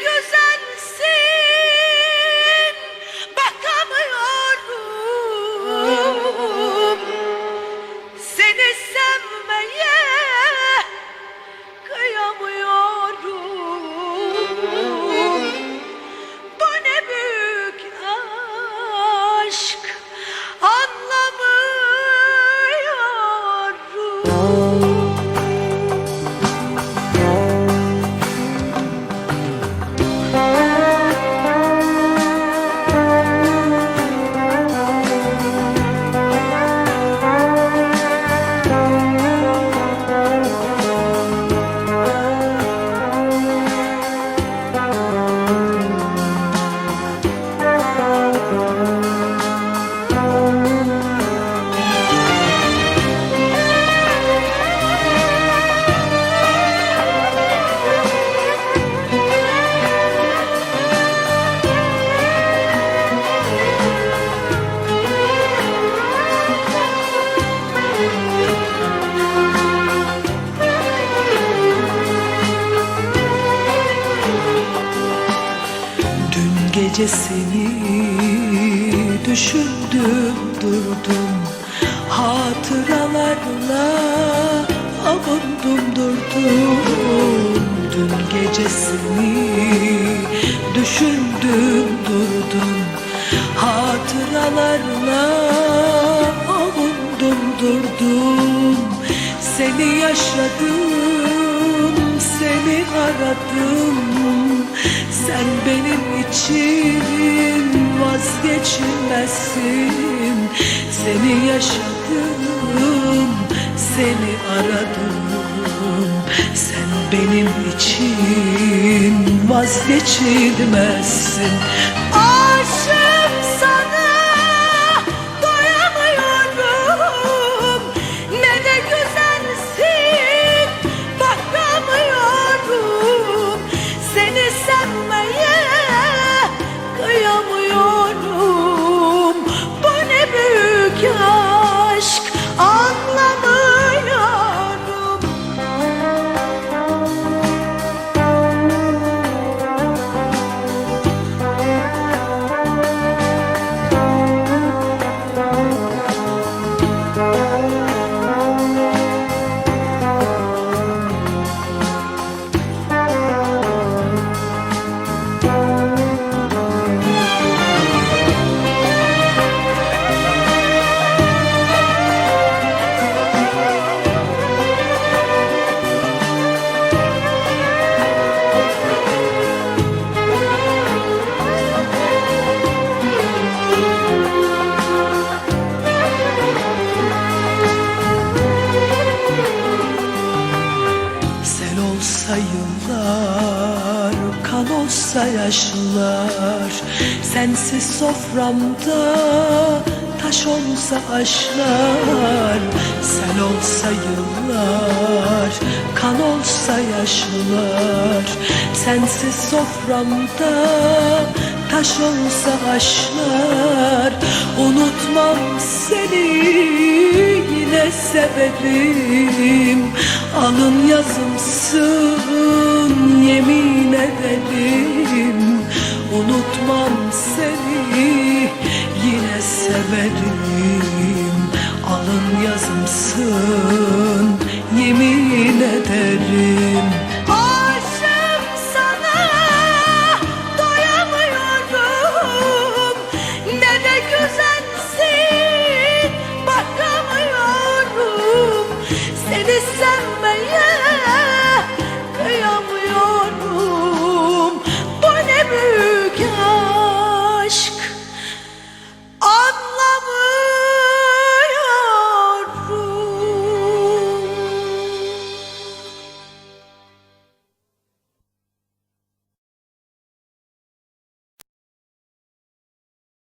you, sir. gecesini düşündüm durdum. Hatıralarla avundum durdum. Dün gecesini düşündüm durdum. Hatıralarla avundum durdum. Seni yaşadım, seni aradım. Sen benim için vazgeçilmezsin. Seni yaşadım, seni aradım. Sen benim için vazgeçilmezsin. Aşığım olsa yaşlar Sensiz soframda taş olsa aşlar. Sel olsa yıllar, kan olsa yaşlar. Sensiz soframda taş olsa aşlar. Unutmam seni yine severim. Alın yazımsın yemin ederim Unutmam seni. Yine severim Alın yazımsın